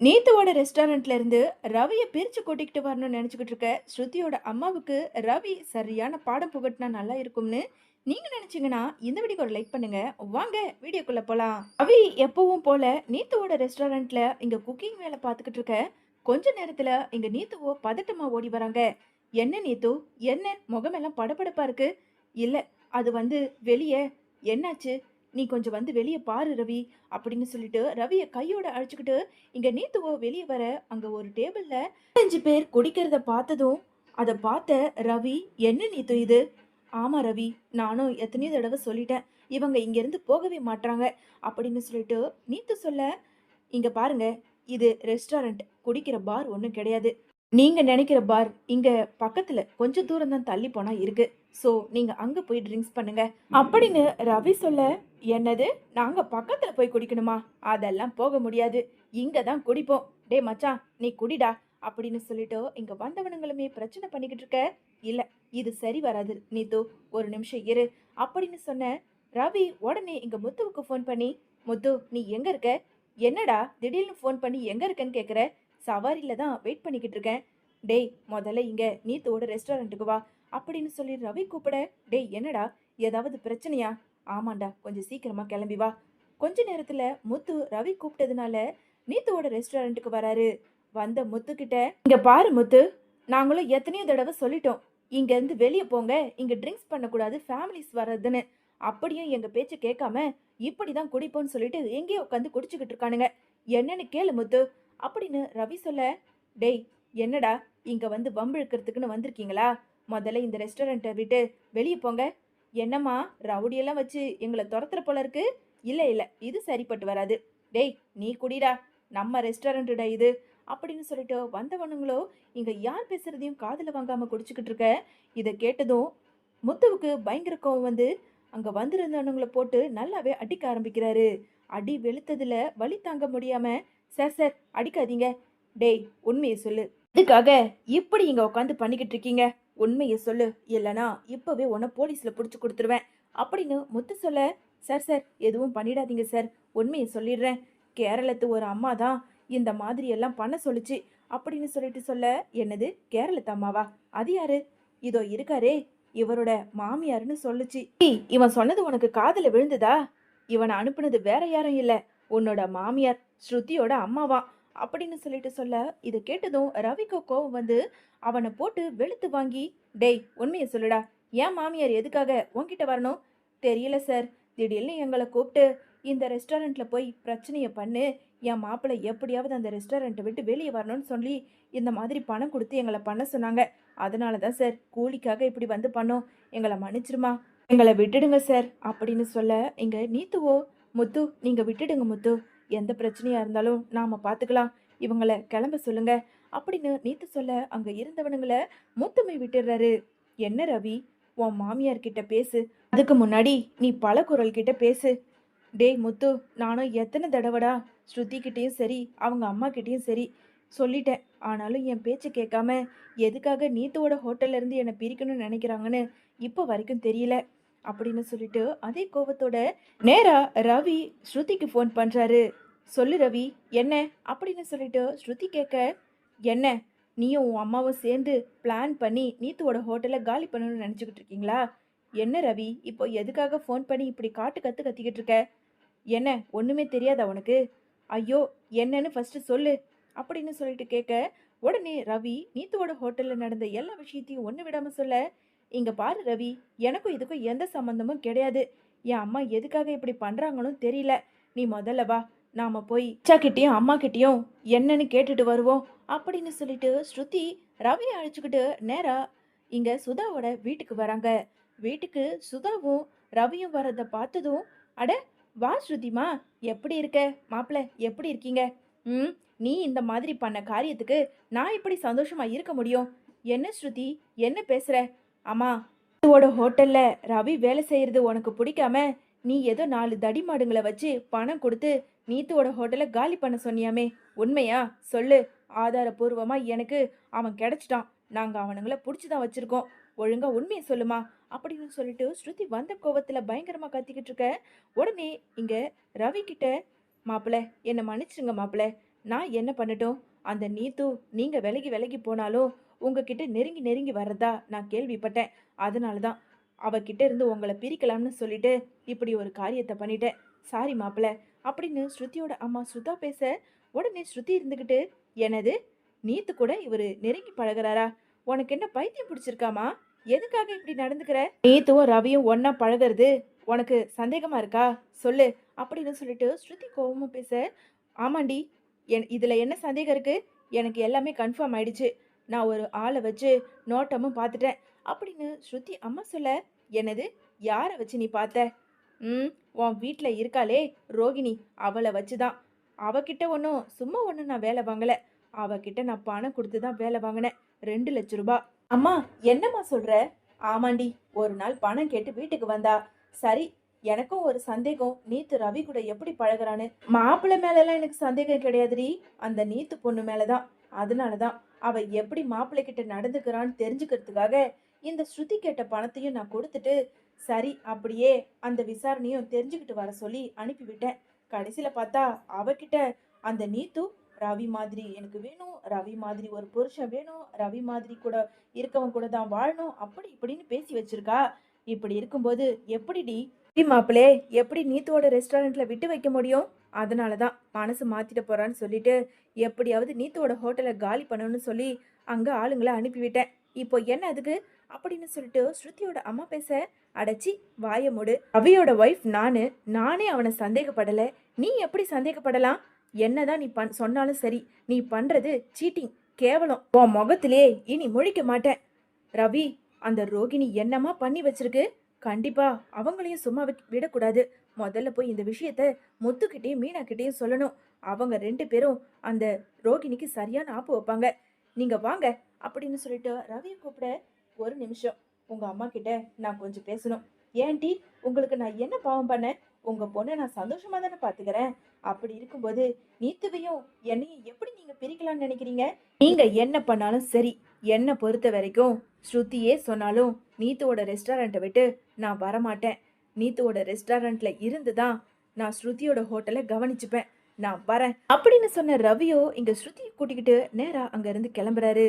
நேத்துவோட ரெஸ்டாரண்ட்ல இருந்து ரவியை பிரிச்சு கூட்டிக்கிட்டு வரணும்னு நினைச்சுக்கிட்டு இருக்க ஸ்ருதியோட அம்மாவுக்கு ரவி சரியான பாடம் புகட்டினா நல்லா இருக்கும்னு நீங்க நினைச்சீங்கன்னா இந்த வீடியோக்கு ஒரு லைக் பண்ணுங்க. வாங்க வீடியோக்குள்ள போலாம். ரவி எப்பவும் போல நீத்துவோட ரெஸ்டாரண்ட்ல இங்க குக்கிங் வேலை பார்த்துக்கிட்டு இருக்க கொஞ்ச நேரத்துல இங்க நீத்துவோ பதட்டமா ஓடி வராங்க. என்ன நீத்து? என்ன? முகமெல்லாம் படபடப்பா இருக்கு. இல்ல அது வந்து வெளியே. என்னாச்சு? நீ கொஞ்சம் வந்து வெளியே பாரு ரவி அப்படின்னு சொல்லிட்டு ரவியை கையோட அழைச்சிக்கிட்டு இங்க நீத்துவோ வெளியே வர அங்க ஒரு டேபிள்ல அஞ்சு பேர் குடிக்கிறத பார்த்ததும் அதை பார்த்த ரவி என்ன நீத்து இது? ஆமா ரவி நானும் எத்தனையோ தடவை சொல்லிட்டேன் இவங்க இங்கேருந்து போகவே மாட்டாங்க அப்படின்னு சொல்லிட்டு நீத்து சொல்ல இங்கே பாருங்க இது ரெஸ்டாரண்ட் குடிக்கிற பார் ஒன்றும் கிடையாது நீங்க நினைக்கிற பார் இங்க பக்கத்துல கொஞ்சம் தூரம் தான் தள்ளி போனா இருக்கு. ஸோ நீங்க அங்க போய் ட்ரிங்க்ஸ் பண்ணுங்க. அப்படின்னு ரவி சொல்ல என்னது? நாங்க பக்கத்துல போய் குடிக்கணுமா? அதெல்லாம் போக முடியாது. இங்க தான் குடிப்போம். டே மச்சான் நீ குடிடா. அப்படின்னு சொல்லிட்டு இங்க வந்தவனுங்களுமே பிரச்சனை பண்ணிக்கிட்டு இருக்க. இல்ல இது சரி வராது. நீத்து ஒரு நிமிஷம் இரு. அப்படின்னு சொன்ன ரவி உடனே இங்க முத்துவுக்கு ஃபோன் பண்ணி முத்து நீ எங்க இருக்க? என்னடா திடீர்னு ஃபோன் பண்ணி எங்க இருக்கேன்னு கேக்குற? சவாரியில தான் வெயிட் பண்ணிக்கிட்டு இருக்கேன். டேய் முதல்ல இங்க நீத்தோட ரெஸ்டாரண்ட்டுக்கு வா அப்படின்னு சொல்லி ரவி கூப்பிட டேய் என்னடா ஏதாவது பிரச்சனையா? ஆமாண்டா கொஞ்சம் சீக்கிரமா கிளம்பி வா. கொஞ்ச நேரத்துல முத்து ரவி கூப்பிட்டதுனால நீத்துவோட ரெஸ்டாரண்ட்டுக்கு வராரு. வந்த முத்து கிட்ட இங்க பாரு முத்து நாங்களும் எத்தனையோ தடவை சொல்லிட்டோம். இங்க இருந்து வெளியே போங்க இங்க ட்ரிங்க்ஸ் பண்ணக்கூடாது ஃபேமிலிஸ் வர்றதுன்னு. அப்படியும் எங்க பேச்ச கேட்காம இப்படிதான் குடிப்போம்னு சொல்லிட்டு எங்கேயோ உட்காந்து குடிச்சுக்கிட்டு இருக்கானுங்க. என்னன்னு கேளு முத்து. அப்படின்னு ரவி சொல்ல டேய் என்னடா இங்கே வந்து வம்பு இழுக்கிறதுக்குன்னு வந்திருக்கீங்களா? முதல்ல இந்த ரெஸ்டாரண்ட்டை விட்டு வெளியே போங்க. என்னம்மா ரவுடியெல்லாம் வச்சு எங்களை துரத்துற போல இருக்கு? இல்லை இல்லை இது சரிப்பட்டு வராது. டேய் நீ குடிடா. நம்ம ரெஸ்டாரண்ட்டுடா இது? அப்படின்னு சொல்லிட்டு வந்தவனுங்களோ இங்கே யார் பேசுகிறதையும் காதில் வாங்காமல் குடிச்சுக்கிட்டு இருக்க? இதை கேட்டதும் முத்துவுக்கு பயங்கர கோவம் வந்து அங்கே வந்திருந்தவனுங்களை போட்டு நல்லாவே அடிக்க ஆரம்பிக்கிறாரு. அடி வெளுத்ததில் வலி தாங்க முடியாமல் சார் சார் அடிக்காதீங்க. டேய் உண்மையை சொல்லு. இதுக்காக இப்படி இங்க உட்காந்து பண்ணிக்கிட்டு இருக்கீங்க? உண்மையை சொல்லு. இல்லைனா இப்பவே உன்னை போலீஸ்ல புடிச்சு கொடுத்துருவேன். அப்படின்னு முத்து சொல்ல சார் சார் எதுவும் பண்ணிடாதீங்க சார். உண்மையை சொல்லிடுறேன். கேரளத்து ஒரு அம்மா தான் இந்த மாதிரி எல்லாம் பண்ண சொல்லுச்சு. அப்படின்னு சொல்லிட்டு சொல்ல என்னது? கேரளத்து அம்மாவா? அது யாரு? இதோ இருக்காரே. இவரோட மாமியாருன்னு சொல்லுச்சு. இவன் சொன்னது உனக்கு காதல விழுந்ததா? இவனை அனுப்புனது வேற யாரும் இல்லை. உன்னோட மாமியார் ஸ்ருதியோட அம்மாவா? அப்படின்னு சொல்லிட்டு சொல்ல இதை கேட்டதும் ரவிக்கு கோவம் வந்து அவனை போட்டு வெளுத்து வாங்கி டேய் உண்மையை சொல்லுடா. ஏன் மாமியார் எதுக்காக உன்கிட்ட வரணும்? தெரியல சார். திடீர்னு எங்களை கூப்பிட்டு இந்த ரெஸ்டாரண்ட்டில் போய் பிரச்சனையை பண்ணு. என் மாப்பிள்ளை எப்படியாவது அந்த ரெஸ்டாரண்ட்டை விட்டு வெளியே வரணும்னு சொல்லி இந்த மாதிரி பணம் கொடுத்து எங்களை பண்ண சொன்னாங்க. அதனால தான் சார் கூலிக்காக இப்படி வந்து பண்ணோம். எங்களை மன்னிச்சிருமா? எங்களை விட்டுடுங்க சார் அப்படின்னு சொல்ல இங்கே நீத்துவோ முத்து நீங்கள் விட்டுடுங்க முத்து. எந்த பிரச்சனையா இருந்தாலும் நாம பார்த்துக்கலாம் இவங்களை கிளம்ப சொல்லுங்க. அப்படின்னு நீத்து சொல்ல அங்க இருந்தவனுங்களை முத்துமை விட்டுடுறாரு. என்ன ரவி? உன் மாமியார் கிட்ட பேசு. அதுக்கு முன்னாடி நீ பல குரல் கிட்ட பேசு. டேய் முத்து நானும் எத்தனை தடவைடா ஸ்ருதி கிட்டேயும் சரி அவங்க அம்மா கிட்டேயும் சரி சொல்லிட்டேன். ஆனாலும் என் பேச்சை கேட்காம எதுக்காக நீத்துவோட ஹோட்டல்ல இருந்து என்னை பிரிக்கணும்னு நினைக்கிறாங்கன்னு இப்போ வரைக்கும் தெரியல. அப்படின்னு சொல்லிட்டு அதே கோவத்தோட நேரா ரவி ஸ்ருதிக்கு ஃபோன் பண்றாரு. சொல்லு ரவி என்ன? அப்படின்னு சொல்லிட்டு ஸ்ருதி கேட்க என்ன? நீயும் உன் அம்மாவும் சேர்ந்து பிளான் பண்ணி நீத்துவோட ஹோட்டலை காலி பண்ணணும்னு நினச்சிக்கிட்டு இருக்கீங்களா? என்ன ரவி இப்போ எதுக்காக ஃபோன் பண்ணி இப்படி காட்டு கற்று கத்திக்கிட்டு இருக்க? என்ன ஒன்றுமே தெரியாதா உனக்கு? ஐயோ என்னன்னு ஃபஸ்ட்டு சொல்லு அப்படின்னு சொல்லிட்டு கேட்க உடனே ரவி நீத்துவோட ஹோட்டலில் நடந்த எல்லா விஷயத்தையும் ஒன்று விடாமல் சொல்ல இங்கே பாரு ரவி எனக்கும் இதுக்கும் எந்த சம்மந்தமும் கிடையாது. என் அம்மா எதுக்காக இப்படி பண்ணுறாங்கன்னு தெரியல. நீ முதல்ல வா நாம் போய் அச்சா கிட்டேயும் அம்மா கிட்டேயும் என்னன்னு கேட்டுட்டு வருவோம் அப்படின்னு சொல்லிட்டு ஸ்ருதி ரவியை அழைச்சிக்கிட்டு நேராக இங்கே சுதாவோட வீட்டுக்கு வராங்க. வீட்டுக்கு சுதாவும் ரவியும் வரதை பார்த்ததும் அட வா ஸ்ருதிமா எப்படி இருக்க? மாப்பிள்ள எப்படி இருக்கீங்க? ம் நீ இந்த மாதிரி பண்ண காரியத்துக்கு நான் இப்படி சந்தோஷமாக இருக்க முடியும். என்ன ஸ்ருதி என்ன பேசுகிற அம்மா உன்னோட ஹோட்டல்ல ரவி வேலை செய்யறது உனக்கு பிடிக்காம நீ ஏதோ நாலு தடி மாடுங்களை வச்சு பணம் கொடுத்து நீத்துவோட ஹோட்டலை காலி பண்ண சொன்னியாமே. உண்மையா? சொல்லு. ஆதாரபூர்வமா எனக்கு அவன் கிடைச்சிட்டான். நாங்க அவனுங்கள பிடிச்சி தான் வச்சிருக்கோம். ஒழுங்கா உண்மையை சொல்லுமா? அப்படின்னு சொல்லிட்டு ஸ்ருதி வந்த கோவத்துல பயங்கரமா கத்திக்கிட்டு இருக்க. உடனே இங்க ரவி கிட்ட மாப்பிள்ள என்னை மன்னிச்சிருங்க மாப்பிள்ள நான் என்ன பண்ணட்டும்? அந்த நீத்து நீங்க விலகி விலகி போனாலும் உங்ககிட்ட நெருங்கி நெருங்கி வர்றதா நான் கேள்விப்பட்டேன். அதனால தான் அவகிட்ட இருந்து உங்களை பிரிக்கலாம்னு சொல்லிட்டு இப்படி ஒரு காரியத்தை பண்ணிட்டேன். சாரி மாப்பிள. அப்படின்னு ஸ்ருதியோட அம்மா ஸ்ருதா பேச உடனே ஸ்ருதி இருந்துக்கிட்டு எனது நீத்து கூட இவர் நெருங்கி பழகுறாரா? உனக்கு என்ன பைத்தியம் பிடிச்சிருக்காமா? எதுக்காக இப்படி நடந்துக்கிற? நீத்துவும் ரவியும் ஒன்னா பழகுறது உனக்கு சந்தேகமா இருக்கா? சொல்லு. அப்படின்னு சொல்லிட்டு ஸ்ருதி கோவமா பேச ஆமாண்டி என் இதுல என்ன சந்தேகம் இருக்கு? எனக்கு எல்லாமே கன்ஃபார்ம் ஆயிடுச்சு. நான் ஒரு ஆளை வச்சு நோட்டமும் பார்த்துட்டேன். அப்படின்னு ஸ்ருதி அம்மா சொல்ல என்னது? யாரை வச்சு நீ பார்த்த? ம் உன் வீட்டில் இருக்காளே ரோகிணி. அவளை வச்சு தான். அவகிட்ட ஒன்றும் சும்மா ஒன்றும் நான் வேலை வாங்கலை. அவகிட்ட நான் பணம் கொடுத்து தான் வேலை வாங்கினேன். ரெண்டு லட்ச ரூபா. அம்மா என்னம்மா சொல்கிற ஆமாண்டி ஒரு நாள் பணம் கேட்டு வீட்டுக்கு வந்தா. சரி எனக்கும் ஒரு சந்தேகம். நீத்து ரவி கூட எப்படி பழகுறான்னு. மாப்பிள்ளை மேலெல்லாம் எனக்கு சந்தேகம் கிடையாதுடி. அந்த நீத்து பொண்ணு மேலதான். அதனாலதான். அவள் எப்படி மாப்பிள்ளை கிட்ட நடந்துக்கிறான்னு தெரிஞ்சுக்கிறதுக்காக இந்த ஸ்ருதி கேட்ட பணத்தையும் நான் கொடுத்துட்டு சரி அப்படியே அந்த விசாரணையும் தெரிஞ்சுக்கிட்டு வர சொல்லி அனுப்பிவிட்டேன். கடைசியில் பார்த்தா அவகிட்ட அந்த நீத்து ரவி மாதிரி எனக்கு வேணும் ரவி மாதிரி ஒரு புருஷன் வேணும் ரவி மாதிரி கூட இருக்கவன் கூட தான் வாழணும் அப்படி இப்படின்னு பேசி வச்சிருக்கா. இப்படி இருக்கும்போது எப்படிடி மாப்பிளே எப்படி நீத்துவோட ரெஸ்டாரண்ட்டில் விட்டு வைக்க முடியும்? அதனால தான் மனசு மாற்றிட்டு போகிறான்னு சொல்லிட்டு எப்படியாவது நீத்துவோட ஹோட்டலை காலி பண்ணணும்னு சொல்லி அங்கே ஆளுங்களை அனுப்பிவிட்டேன். இப்போ என்ன அதுக்கு? அப்படின்னு சொல்லிட்டு ஸ்ருதியோட அம்மா பேச அடைச்சி வாய மூடு. அவையோட ஒய்ஃப் நானு நானே அவனை சந்தேகப்படலை. நீ எப்படி சந்தேகப்படலாம்? என்னதான் நீ பண் சொன்னாலும் சரி நீ பண்ணுறது சீட்டிங் கேவலம். உன் முகத்திலே இனி முழிக்க மாட்டேன். ரவி அந்த ரோகிணி என்னமா பண்ணி வச்சிருக்கு? கண்டிப்பா. அவங்களையும் சும்மா விடக்கூடாது. முதல்ல போய் இந்த விஷயத்த முத்துக்கிட்டேயும் மீனாக்கிட்டேயும் சொல்லணும். அவங்க ரெண்டு பேரும் அந்த ரோகிணிக்கு சரியான ஆப்பு வைப்பாங்க. நீங்க வாங்க அப்படின்னு சொல்லிட்டு ரவியை கூப்பிட ஒரு நிமிஷம். உங்க அம்மா கிட்ட நான் கொஞ்சம் பேசணும். ஏன்டி உங்களுக்கு நான் என்ன பாவம் பண்ணேன் உங்க பொண்ணை நான் சந்தோஷமா தானே பாத்துக்கிறேன். அப்படி இருக்கும்போது நீத்துவையும் என்னையும் எப்படி நீங்க பிரிக்கலாம்னு நினைக்கிறீங்க? நீங்க என்ன பண்ணாலும் சரி என்னை பொறுத்த வரைக்கும் ஸ்ருதியே சொன்னாலும் நீத்துவோட ரெஸ்டாரண்ட்டை விட்டு நான் வரமாட்டேன். நீத்துவோட ரெஸ்டாரண்ட்ல இருந்து தான் நான் ஸ்ருதியோட ஹோட்டலை கவனிச்சுப்பேன். நான் வரேன். அப்படின்னு சொன்ன ரவியோ இங்க ஸ்ருதியை கூட்டிக்கிட்டு நேரா அங்க இருந்து கிளம்புறாரு.